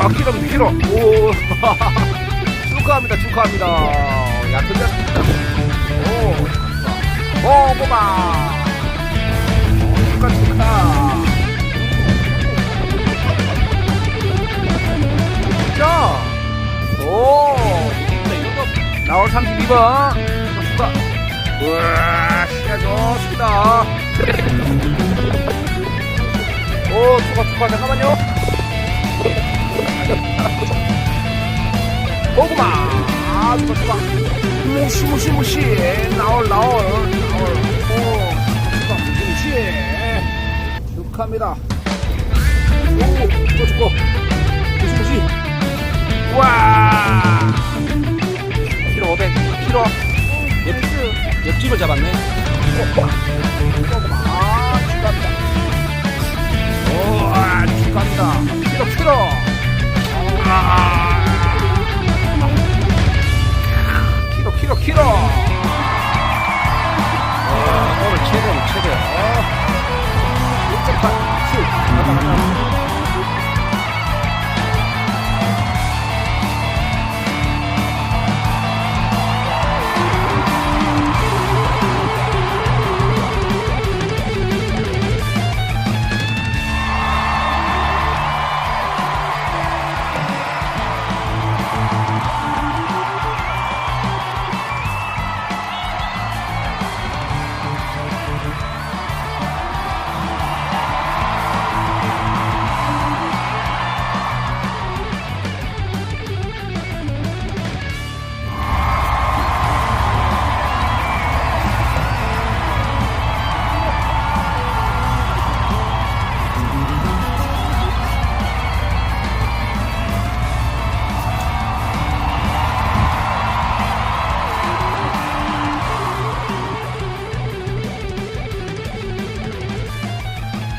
와, 키로입니다, 키로. 오, 축하합니다, 축하합니다. 야, 근데, 오, 오, 뽑아. 축하, 축하. 자, 오, 나올 32번. 축하. 우와, 시야 좋습니다. 오, 축하, 축하, 잠깐만요. 고구마. 아주 고구마. 무시 무시 무시. 나올 나올. 나올. 오 고구마 무시 축하합니다. 오 죽고 죽고. 무시 무시 와. 키로 500 키로. 옆집을 잡았네. 고구마 아 축하합니다. 오 축하합니다. 키로 키로. 快，速、そうで。